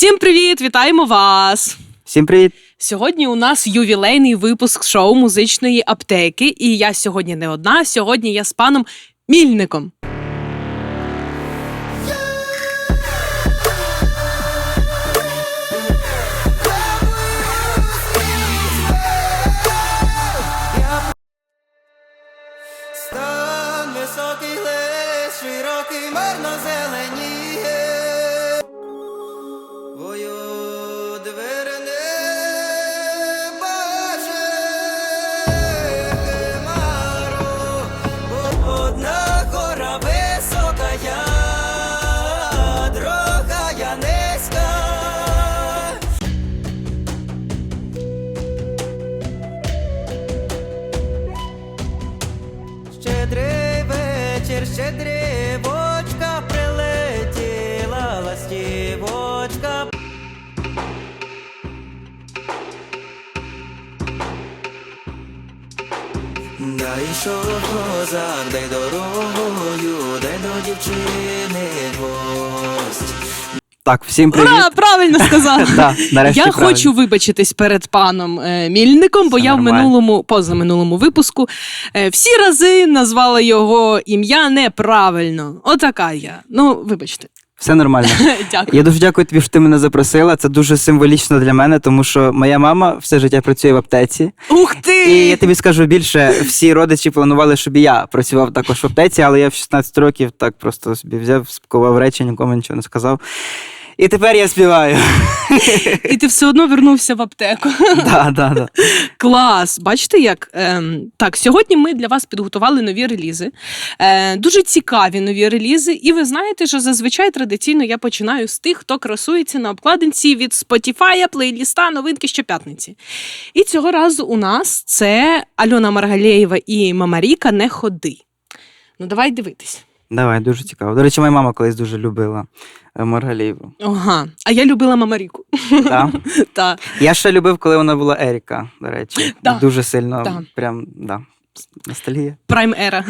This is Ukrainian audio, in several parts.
Всім привіт! Вітаємо вас! Всім привіт! Сьогодні у нас ювілейний випуск шоу музичної аптеки. І я сьогодні не одна. Сьогодні я з паном Мільником. Вечір, щедрівочка прилетіла ластівочка. Да йшов козак, дай дорогою, дай до дівчини гвоздь. Так, всім привіт. Правильно сказав! Да, нарешті Я правильно. хочу вибачитись перед паном е, Мільником, бо Все я в нормально. минулому, позаминулому випуску е, всі рази назвала його ім'я неправильно. Отака я. Ну, вибачте. Все нормально. Дякую. Я дуже дякую тобі, що ти мене запросила. Це дуже символічно для мене, тому що моя мама все життя працює в аптеці. Ух ти! І я тобі скажу більше, всі родичі планували, щоб і я працював також в аптеці, але я в 16 років так просто собі взяв, спакував речі, нікому нічого не сказав. І тепер я співаю. І ти все одно вернувся в аптеку. Да, да, да. Клас! Бачите, як ем, так, сьогодні ми для вас підготували нові релізи. Е, дуже цікаві нові релізи. І ви знаєте, що зазвичай традиційно я починаю з тих, хто красується на обкладинці від Spotify, плейліста, новинки щоп'ятниці. І цього разу у нас це Альона Маргалєєва і Мамаріка Не ходи. Ну, давай дивитись. Давай, дуже цікаво. До речі, моя мама колись дуже любила е, Маргалієву. Ага. А я любила Мамаріку. Да? Та. Я ще любив, коли вона була Еріка, до речі. Да. Дуже сильно, Да. прям, да. Ностальгія. Прайм Ера.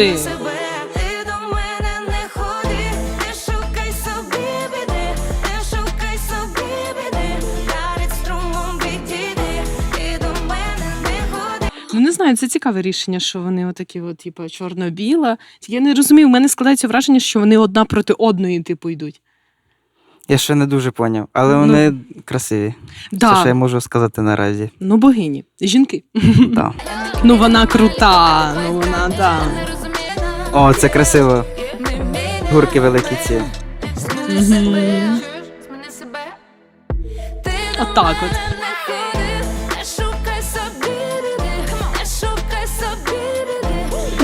Ти. Ти до мене не ходи, не шукай собі біди, не шукай собі біди. Перед струмом відійди. Ти до мене не ходи. Ну, не знаю, це цікаве рішення, що вони отакі, от, типу, чорно-біла. Я не розумію, в мене складається враження, що вони одна проти одної, типу, йдуть. Я ще не дуже поняв, але Ну, вони красиві. Це що я можу сказати наразі. Ну, богині, жінки. Да. Ну, вона крута, ну вона, да. О, це красиво. Гурки великі ці. Мгм. Отак от.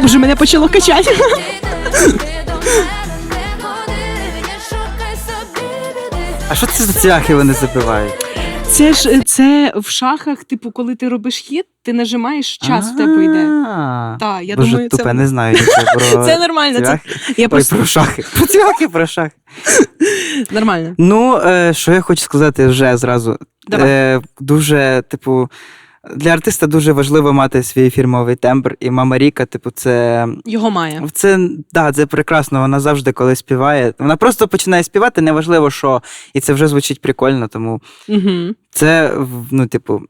Боже, мене почало качати. А що це за цвяхи вони забивають? Це ж е, це в шахах, типу, коли ти робиш хід, ти нажимаєш, час в тебе йде. Я думаю, тупе, це, не знаю нічого про це нормально. Це, цвяхи. я Ой, просто про шахи. Про цвяхи, про шахи. нормально. Ну, е, що я хочу сказати вже зразу. Давай. Е, дуже, типу, для артиста дуже важливо мати свій фірмовий тембр. І мама Ріка, типу, це. Його має. Це, да, це прекрасно. Вона завжди, коли співає. Вона просто починає співати, неважливо що. І це вже звучить прикольно, тому Угу. це, ну, типу,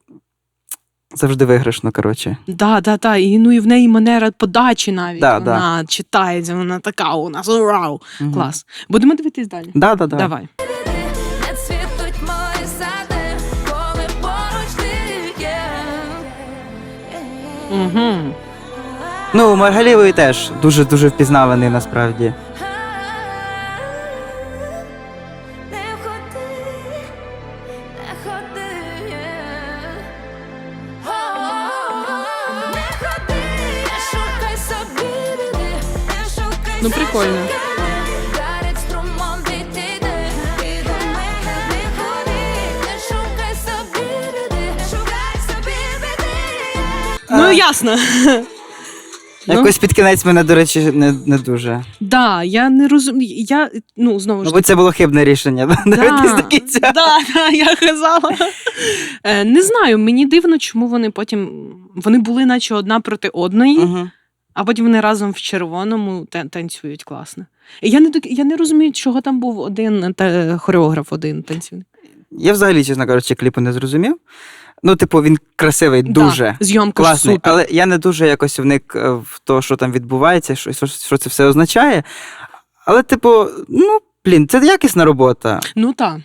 завжди виграшно, коротше. Да, да, да. І, ну і в неї манера подачі навіть. Да, вона читається, вона така у нас вау. Мгм. Клас. Будемо дивитись далі. Да, да, да. Давай. Угу. Ну, у Маргалівої теж дуже-дуже впізнаваний насправді. Не ходи, Ну, ясно. Ну, Якось під кінець мене, до речі, не, не дуже. да, я не розумію. Я, ну, знову ж Мабуть, це було хибне рішення. Дивитись до кінця. Да, да, я казала. Е, Не знаю, мені дивно, чому вони потім. Вони були, наче одна проти одної, Мгм. а потім вони разом в червоному танцюють класно. Я не я не розумію, чого там був один та, хореограф, один танцівник. Я взагалі, чесно кажучи, кліпу не зрозумів. Ну, типу, він красивий, Да, дуже. зйомка Класний, супер. але я не дуже якось вник е, в те, що там відбувається, що, що, що це все означає. Але, типу, ну, блін, це якісна робота. Ну так.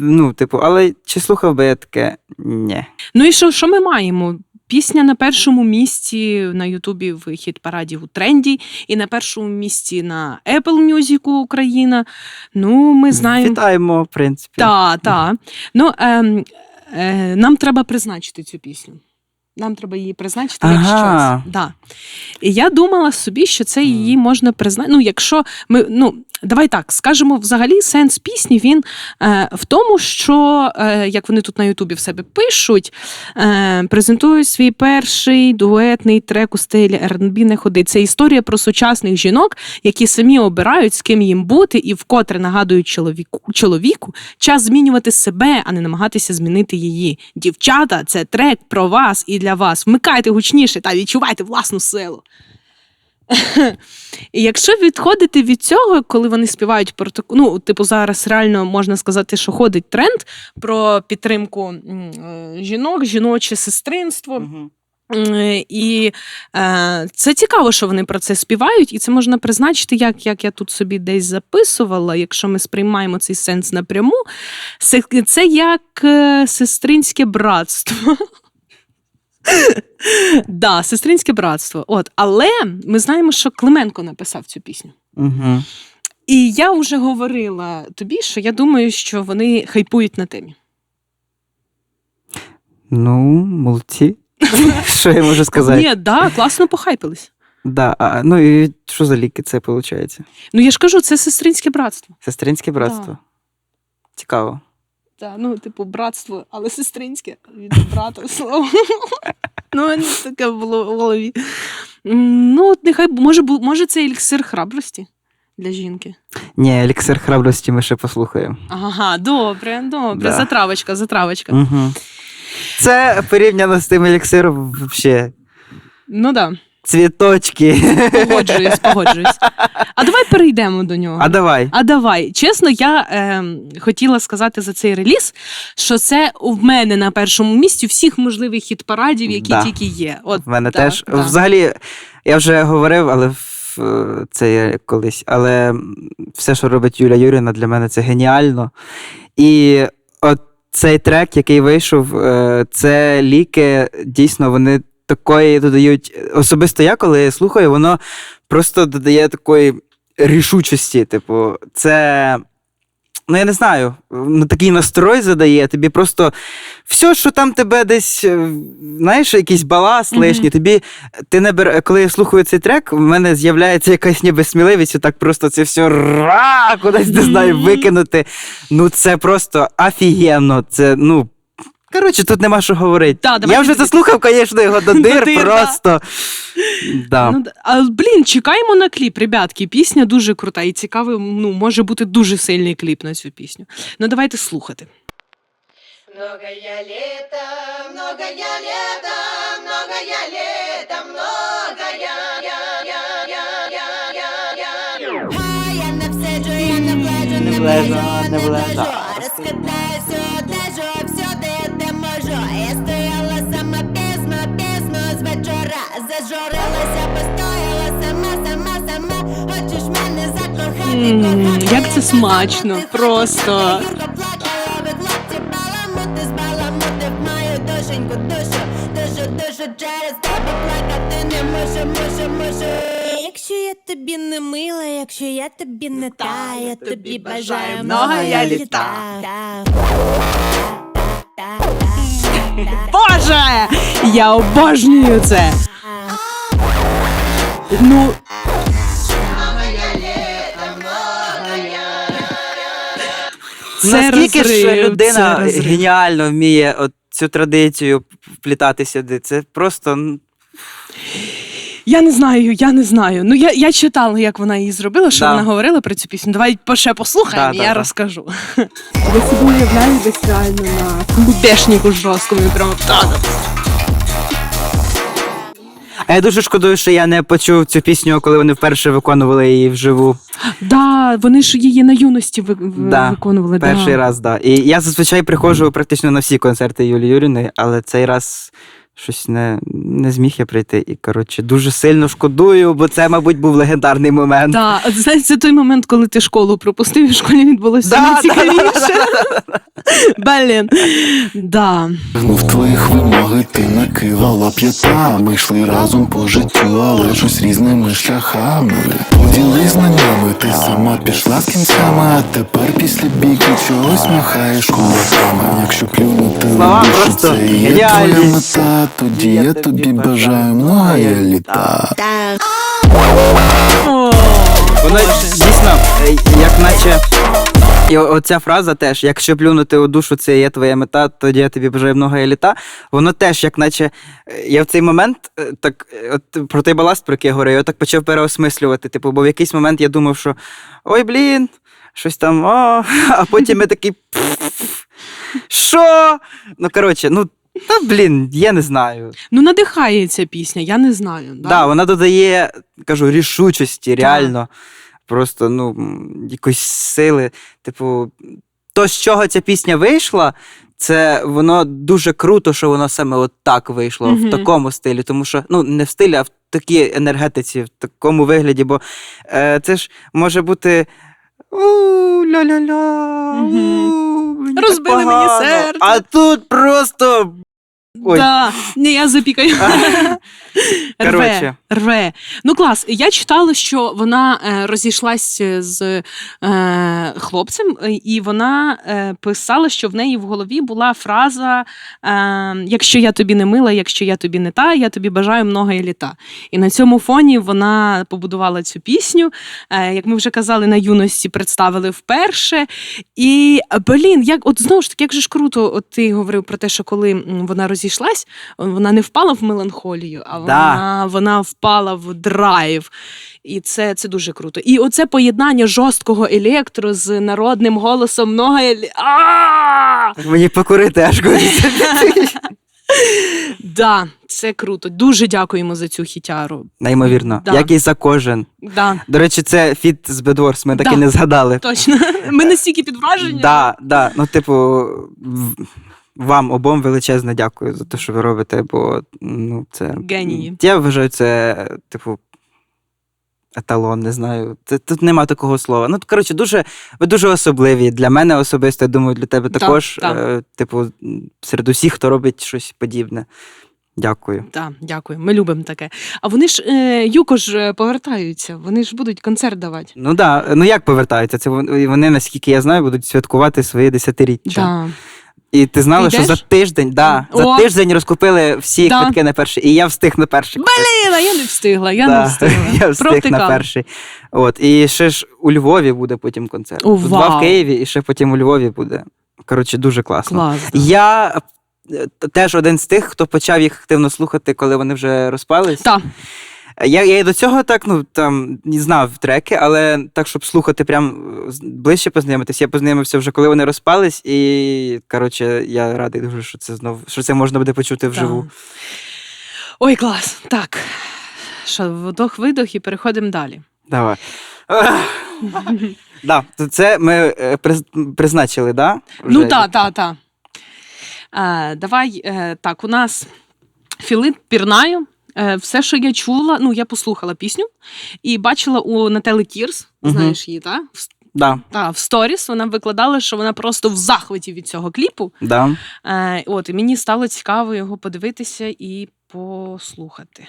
Ну, типу, але чи слухав би я таке? Ні. Ну і що, що ми маємо? Пісня на першому місці на Ютубі в хіт параді у тренді, і на першому місці на Apple Music Україна. Ну, ми знаємо. Вітаємо, в принципі. Так, так. Ну, ем, е, нам треба призначити цю пісню. Нам треба її призначити як щось. Да. І я думала собі, що це її можна призначити. Ну, якщо ми. Ну, давай так, скажемо, взагалі сенс пісні він е, в тому, що, е, як вони тут на Ютубі в себе пишуть, е, презентують свій перший дуетний трек у стилі R&B не ходи. Це історія про сучасних жінок, які самі обирають, з ким їм бути, і вкотре нагадують чоловіку, чоловіку час змінювати себе, а не намагатися змінити її. Дівчата, це трек про вас і для вас. Вмикайте гучніше та відчувайте власну силу. І якщо відходити від цього, коли вони співають про таку, ну, типу, зараз реально можна сказати, що ходить тренд про підтримку е, жінок, жіноче сестринство. Мгм. І е, це цікаво, що вони про це співають, і це можна призначити, як, як я тут собі десь записувала, якщо ми сприймаємо цей сенс напряму. Це, це як е, сестринське братство. Да, сестринське братство. От, але ми знаємо, що Клименко написав цю пісню. Мгм. І я вже говорила тобі, що я думаю, що вони хайпують на темі. Ну, молодці. Що я можу сказати? Ні, да, класно похайпились. Да, а, ну і що за ліки це виходить? Ну я ж кажу, це сестринське братство. Сестринське братство. Цікаво. Так, ну, типу, братство, але сестринське від брата слово. Ну, таке було в голові. Ну, от нехай може, бу- може це еліксир храбрості для жінки. Ні, еліксир храбрості ми ще послухаємо. Ага, добре, добре. Да. Затравочка, затравочка. Угу. Це порівняно з тим еліксиром взагалі. Ну так, Цвіточки. погоджуюсь, погоджуюсь. А давай перейдемо до нього. А давай. А давай, чесно, я е, хотіла сказати за цей реліз, що це у мене на першому місці всіх можливих хіт-парадів, які Да. тільки є. От, В мене да, теж. да. Взагалі, я вже говорив, але це я колись. Але все, що робить Юля Юріна, для мене це геніально. І от цей трек, який вийшов, е, це ліки, дійсно, вони такої додають. Особисто я, коли я слухаю, воно просто додає такої рішучості. Типу, це. Ну, я не знаю, такий настрой задає, тобі просто все, що там тебе десь, е, знаєш, якийсь баласт Мгм. лишній, тобі ти не бер... коли я слухаю цей трек, в мене з'являється якась ніби сміливість, і так просто це все ра, кудись не знаю, викинути. Ну, це просто офігенно. Це, ну. Коротше, тут нема що говорити. Да, давайте я вже заслухав, звісно, його до До дир, дир, да. просто. Да. Ну, а, блін, чекаємо на кліп, ребятки. Пісня дуже крута і цікавий, ну, може бути дуже сильний кліп на цю пісню. Ну, давайте слухати. Многое лето, многое лето, многое лето, многое я, я, я, я, я, я. А я не я не влежу, не влежу, не влежу. Розкидаю вечора. Постояла сама, сама, сама. Хочеш мене закохати, кохати, як це смачно, просто. Якщо я тобі не мила, якщо я тобі не та, я тобі бажаю многоя літа. літа. Боже! Я обожнюю це! Ну, це Наскільки ж людина це розрив. геніально вміє от цю традицію вплітати сюди. Це просто. Я не знаю, я не знаю. Ну я, я читала, як вона її зробила, що Да. вона говорила про цю пісню. Давай ще послухаємо, Да, і да, я да. розкажу. Я собі уявляю десь реально на кубешнику жорсткому і прямо так. А я дуже шкодую, що я не почув цю пісню, коли вони вперше виконували її вживу. Да, вони ж її на юності ви, Да, виконували. Перший да. раз, да. І я зазвичай приходжу практично на всі концерти Юлії Юріни, але цей раз щось не, не зміг я прийти. І, коротше, дуже сильно шкодую, бо це, мабуть, був легендарний момент. Да, от знаєш, це той момент, коли ти школу пропустив, і в школі відбулося Да, найцікавіше. Блін. Да. В твоїх вимоги ти накивала п'ята. Ми йшли разом по життю, але щось різними шляхами. Поділись знаннями, ти сама пішла з кінцями, а тепер після бійки чогось махаєш кулаками. Якщо плюнути це і є твоя мета, тоді я тобі бажаю много літа. О, Воно дійсно, як наче. І оця фраза теж, якщо плюнути у душу, це є твоя мета, тоді я тобі бажаю много літа. Воно теж, як наче, я в цей момент е, так, е, от про той баласт, про який я говорю, я так почав переосмислювати. Типу, бо в якийсь момент я думав, що ой, блін, щось там, о, а потім я такий. «Пф, Що? Ну, коротше, ну. Та блін, я не знаю. Ну, надихає ця пісня, я не знаю. Да? Да, вона додає, кажу, рішучості, реально. Просто, ну, якоїсь сили. Типу, то, з чого ця пісня вийшла, це воно дуже круто, що воно саме от так вийшло, Мгм. в такому стилі. Тому що, ну, не в стилі, а в такій енергетиці, в такому вигляді. Бо е, це ж може бути. Ля-ля-ля. Мгм. Розбили мені серце. А тут просто. Ой. Да. Ні, я запікаю. рве, Коротше. рве. Ну клас. Я читала, що вона е, розійшлась з е, хлопцем, е, і вона е, писала, що в неї в голові була фраза: е, Якщо я тобі не мила, якщо я тобі не та, я тобі бажаю много і літа. І на цьому фоні вона побудувала цю пісню. Е, як ми вже казали, на юності представили вперше. І блін, як от знову ж таки, як же ж круто, от ти говорив про те, що коли м, вона розійшлась, вона не впала в меланхолію, а вона, вона впала в драйв. І це, це дуже круто. І оце поєднання жорсткого електро з народним голосом много елі... Мені покурити аж хочеться. Да, це круто. Дуже дякуємо за цю хітяру. Неймовірно. Да. Як і за кожен. Да, До речі, це фіт з Бедворс, ми так Да. і не згадали. точно. Ми настільки під враженням. Да, да. Ну, типу, вам обом величезне дякую за те, що ви робите, бо ну, це. Генії. Я вважаю, це, типу. Еталон, не знаю. Це, тут нема такого слова. Ну, коротше, дуже, ви дуже особливі. Для мене особисто, я думаю, для тебе Так, також. так. Е, типу, серед усіх, хто робить щось подібне. Дякую. Так, дякую. Ми любимо таке. А вони ж е, Юко ж е, повертаються, вони ж будуть концерт давати. Ну да, ну як повертаються? Це вон- вони, наскільки я знаю, будуть святкувати своє десятиріччя. Да. І ти знала, Ти що за йдеш? тиждень, да, за О! тиждень розкупили всі Да. квитки на перший, і я встиг на перший. Блін, а я не встигла, я Да, не встигла. я встиг на перший. От, і ще ж у Львові буде потім концерт. О, Два вау. в Києві, і ще потім у Львові буде. Коротше, дуже класно. Клас. Я е, теж один з тих, хто почав їх активно слухати, коли вони вже розпались. Так, Я, я і до цього так, ну там не знав треки, але так, щоб слухати, прям е, ближче познайомитись, я познайомився вже, коли вони розпались, і коротше, я радий дуже, що це знов, що це можна буде почути вживу. так. Ой, клас. Так. Що, вдох, видох і переходимо далі. Давай. да, це ми е, призначили, да? Ну так, так, так. Е, Давай так, у нас Філип Пірнаю. Е, Все, що я чула, ну я послухала пісню і бачила у Нателі Кірс, знаєш її, так? Да, Та, в сторіс вона викладала, що вона просто в захваті від цього кліпу. да. Е, от, і мені стало цікаво його подивитися і послухати.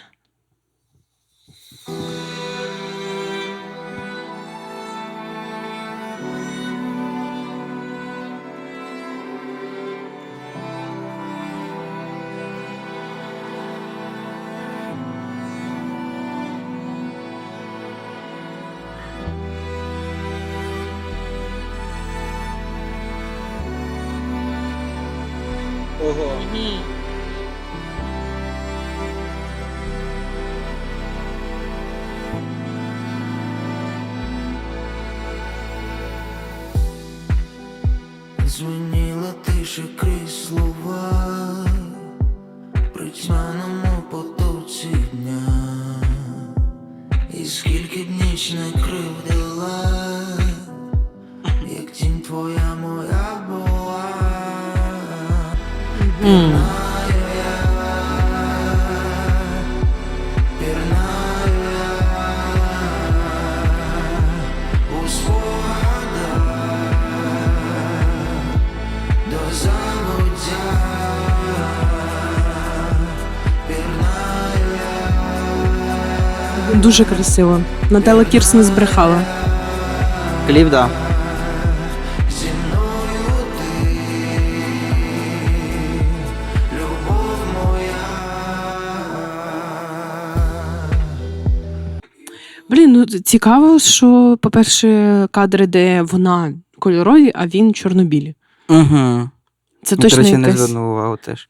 Звеніла тиша крізь слова Дуже красиво. Наталя Кірс не збрехала. Кліп, да. Блін, ну цікаво, що, по-перше, кадри, де вона кольорові, а він чорнобілі. Угу. Це До точно речі, не звернув увагу теж.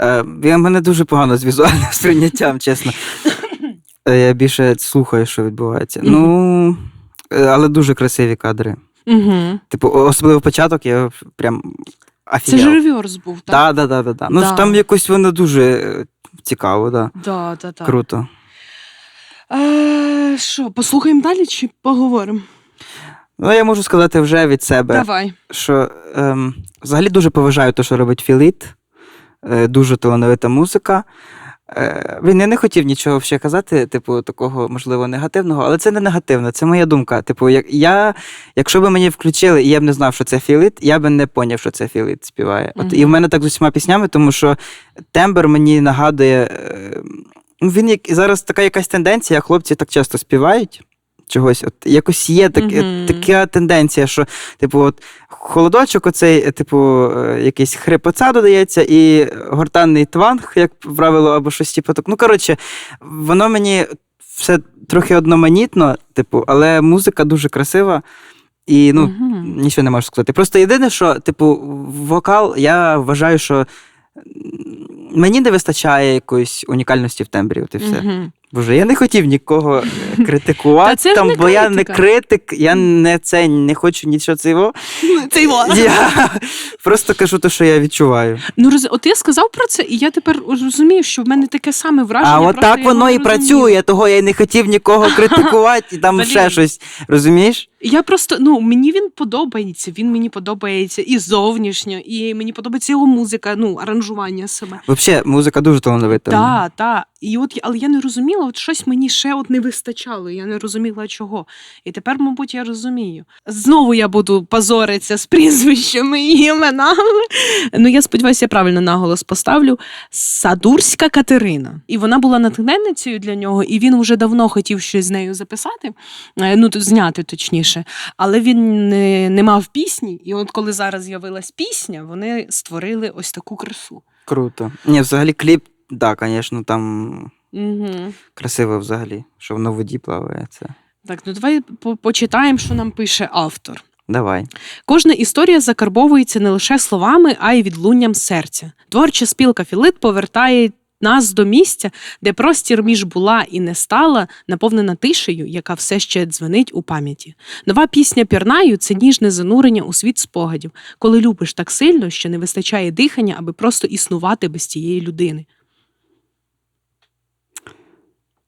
Е, Я мене дуже погано з візуальним сприйняттям, чесно. Е, Я більше слухаю, що відбувається. Ну, е, але дуже красиві кадри. Угу. Типу, особливо початок, я прям Це офігел. ж реверс був, так? Так, да, да, да, да. Ну, Да. там якось воно дуже е, цікаво, да. Да, да, да. Круто. Е, Що, послухаємо далі чи поговоримо? Ну, я можу сказати вже від себе, Давай. що ем, взагалі дуже поважаю те, що робить Філіт. Е, дуже талановита музика. Е, він я не хотів нічого ще казати, типу, такого, можливо, негативного, але це не негативно, це моя думка. Типу, як я, якщо б мені включили, і я б не знав, що це Філіт, я б не поняв, що це Філіт співає. От, і в мене так з усіма піснями, тому що тембр мені нагадує. Е, ну, він як зараз така якась тенденція, хлопці так часто співають. Чогось, от якось є так, Мгм. така тенденція, що, типу, от холодочок, оцей, е, типу, е, якийсь хрипоца додається, і гортанний тванг, як правило, або щось типу так. Ну, коротше, воно мені все трохи одноманітно, типу, але музика дуже красива. І ну, Мгм. нічого не можу сказати. Просто єдине, що, типу, вокал, я вважаю, що мені не вистачає якоїсь унікальності в тембрі. От і все. Мгм. Боже, я не хотів нікого е, критикувати, Та це ж там, не бо я не критика. критик, я не це не хочу нічого цього. Це його. Я просто кажу те, що я відчуваю. Ну, роз... от я сказав про це, і я тепер розумію, що в мене таке саме враження. а от просто так я воно і розумію. працює, того я й не хотів нікого критикувати, і там Блін. ще щось. Розумієш? Я просто ну мені він подобається. Він мені подобається і зовнішньо, і мені подобається його музика, ну аранжування саме. Взагалі, музика дуже талановита. Так, так. І от але я не розуміла, от щось мені ще от не вистачало. Я не розуміла чого. І тепер, мабуть, я розумію. Знову я буду позоритися з прізвищами і іменами. Ну я сподіваюся, я правильно наголос поставлю. Садурська Катерина. І вона була натхненницею для нього, і він вже давно хотів щось з нею записати, е, ну зняти точніше. Але він не, не мав пісні. І от коли зараз з'явилась пісня, вони створили ось таку красу. Круто. Ні, взагалі кліп, так, да, звісно, там Угу. красиво взагалі, що на воді плаває. Це. Так, ну давай почитаємо, що нам пише автор. Давай. Кожна історія закарбовується не лише словами, а й відлунням серця. Творча спілка Філит повертає нас до місця, де простір між була і не стала, наповнена тишею, яка все ще дзвенить у пам'яті. Нова пісня Пірнаю це ніжне занурення у світ спогадів, коли любиш так сильно, що не вистачає дихання, аби просто існувати без тієї людини.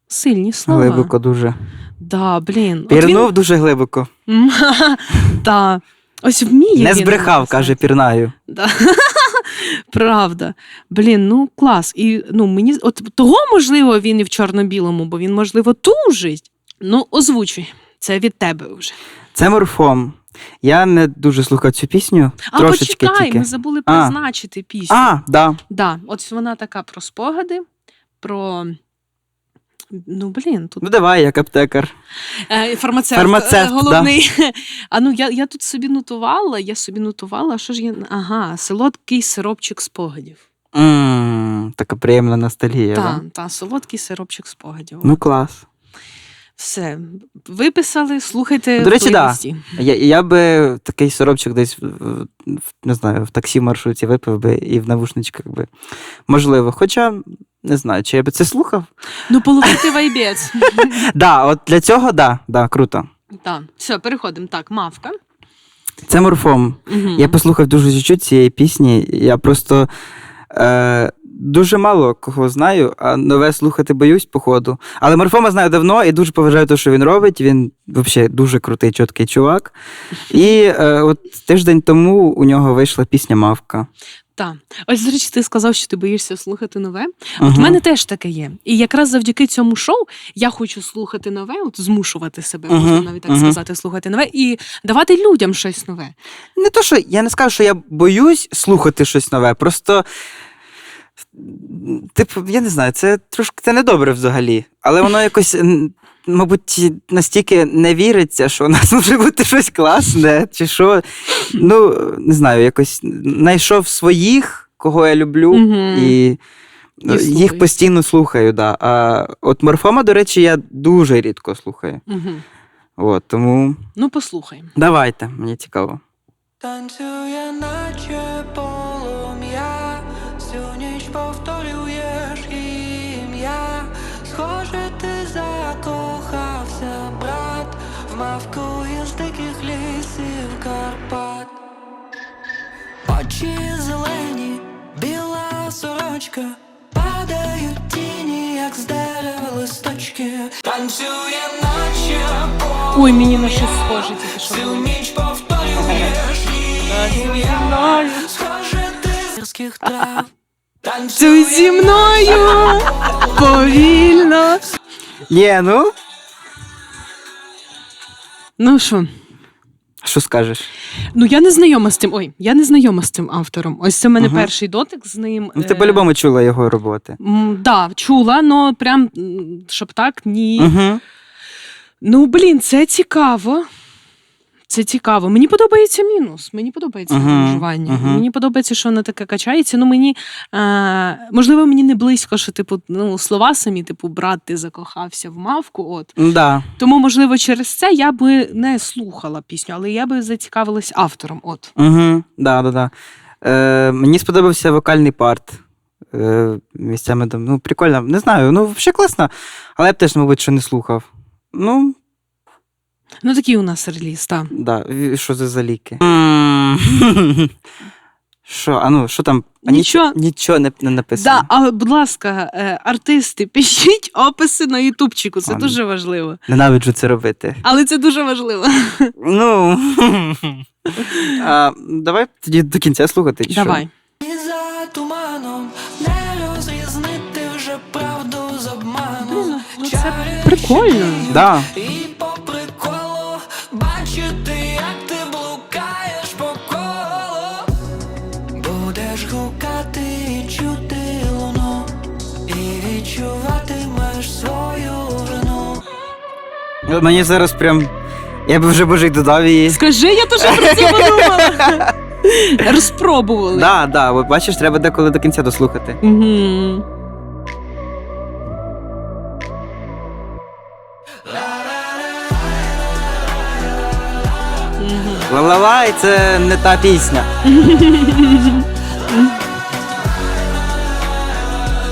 Сильні слова. Глибоко дуже. Да, блін. Пірнув він- дуже глибоко. Ось вміє. Не збрехав, каже, пірнаю. Да. Правда. Блін, ну клас. І ну, мені от того, можливо, він і в чорно-білому, бо він, можливо, тужить. Ну, озвучуй. Це від тебе вже. Це морфом. Я не дуже слухав цю пісню. А трошечки почекай, тільки. ми забули А. призначити пісню. А, да. Да, от вона така про спогади, про. Ну, блін, тут Ну давай, як аптекар. Е, Фармацевт, Фармацевт, е, головний. А ну я, я тут собі нотувала, я собі нотувала, а що ж я. Ага, солодкий сиропчик спогадів. м така приємна ностальгія. Та, Да? та, солодкий сиропчик спогадів. Ну клас. Все. Виписали, слухайте. До речі, да. Я, я би такий соробчик десь не знаю, в таксі маршруті випив би і в навушничках би. Можливо. Хоча не знаю, чи я би це слухав. Ну, половити вайбець. Да, от для цього, да, да, круто. Так, все, переходимо. Так, мавка. Це морфом. Я послухав дуже чуть-чуть цієї пісні. Я просто е, дуже мало кого знаю, а нове слухати боюсь, походу. Але морфома знаю давно і дуже поважаю те, що він робить. Він взагалі дуже крутий, чіткий чувак. І е, от тиждень тому у нього вийшла пісня Мавка. Так. Ось, до речі, ти сказав, що ти боїшся слухати нове. От в мене теж таке є. І якраз завдяки цьому шоу я хочу слухати нове, от змушувати себе, Мгм, можна навіть так мгм. сказати, слухати нове і давати людям щось нове. Не то, що я не скажу, що я боюсь слухати щось нове. Просто, типу, я не знаю, це трошки це недобре взагалі. Але воно якось, мабуть, настільки не віриться, що у нас може бути щось класне, чи що. Ну, не знаю, якось знайшов своїх, кого я люблю, Мгм. і. слухаєш. Їх постійно слухаю, да. А от морфома, до речі, я дуже рідко слухаю. Угу. От, тому Ну, послухай. давайте, мені цікаво. Танцює, наче полум'я, Карпат. Очі зелені, біла сорочка, падають тіні, як з дерева листочки. Танцює, наче полум'я. Ой, мені на щось схоже тільки що. Всю було. ніч повторюєш ім'я Схоже, ти з гірських трав Цю зі мною повільно. Ні, ну, Ну що? Що скажеш? Ну я не знайома з цим. Ой, я не знайома з цим автором. Ось це в мене Мгм. перший дотик з ним. Ну, ти Е, по-любому чула його роботи. м, Да, чула, але прям м, щоб так, ні. Угу. Ну, блін, це цікаво. Це цікаво. Мені подобається мінус. Мені подобається Мгм, аранжування. мгм. Мені подобається, що воно таке качається. Ну мені е, можливо, мені не близько, що типу, ну, слова самі, типу, брат, ти закохався в мавку. От Да. тому, можливо, через це я би не слухала пісню, але я би зацікавилась автором. От Угу. Да, да, да. Е, мені сподобався вокальний парт. Е, місцями там, ну, прикольно. Не знаю, ну, взагалі класно. Але я б теж, мабуть, що не слухав. Ну, ну такий у нас реліз. Та. да. Що це за ліки? М. Що, а ну, що там? А Нічого. Нічого не, не написано. Да, а будь ласка, е, артисти, пишіть описи на Ютубчику. Це А, дуже важливо. Ненавиджу це робити. Але це дуже важливо. Ну. а, давай тоді до кінця слухати. чи що? Давай. І за туманом не розрізнити вже правду з обманом ну це прикольно. Да. І Мені зараз прям. Я би вже боже й додав її. Скажи, я теж про це подумала. Розпробували. Да, да, от бачиш, треба деколи до кінця дослухати. Угу. Ла-ла-ла, і це не та пісня.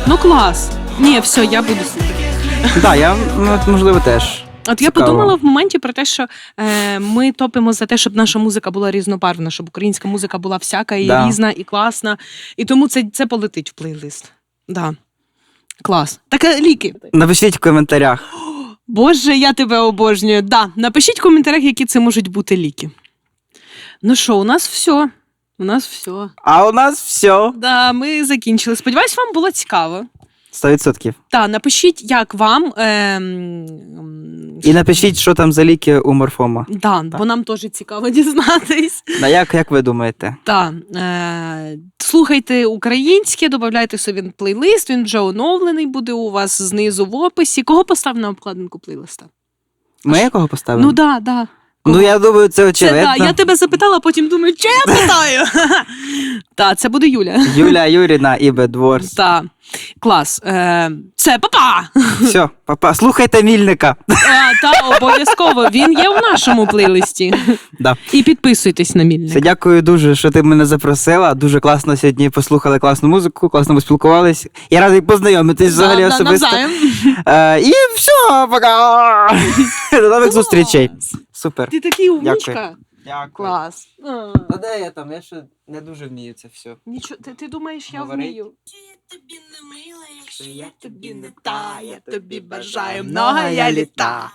Ну клас. Ні, все, я буду слухати. Так, я ну, от, можливо теж. От я Цікаво. подумала в моменті про те, що е, ми топимо за те, щоб наша музика була різнобарвна, щоб українська музика була всяка і Да. різна, і класна. І тому це, це полетить в плейлист. Да. Клас. Так, е, ліки. Напишіть в коментарях. Боже, я тебе обожнюю. Да, напишіть в коментарях, які це можуть бути ліки. Ну що, у нас все. У нас все. А у нас все. Да, ми закінчили. Сподіваюсь, вам було цікаво. 100%. Та напишіть, як вам. Ем, І напишіть, що там за ліки у морфома. да, бо нам теж цікаво дізнатись. На як, як ви думаєте? Та, е, слухайте українське, додавайте собі плейлист, він вже оновлений буде у вас знизу в описі. Кого постав на обкладинку плейлиста? Ми якого поставили? Ну да, да. Ну, я думаю, це Це да, я тебе запитала, а потім думаю, що я питаю? Так, це буде Юля. Юля Юріна і Бедворс. Так, клас. Е, Все, папа! Все, папа, слухайте мільника. Е, Та обов'язково він є в нашому плейлисті. Да. І підписуйтесь на мільник. Все, дякую дуже, що ти мене запросила. Дуже класно сьогодні послухали класну музику, класно поспілкувались. Я радий познайомитись взагалі Да, да, особисто. навзаєм. Е, і все, пока. До нових зустрічей. Супер. Ти такий умничка. Дякую. Дякую. Клас. А, Та де я там? Я ще не дуже вмію це все. Нічого, ти, ти думаєш, я Говорить. вмію? тобі не мила, якщо я тобі не та, я тобі бажаю много я літа.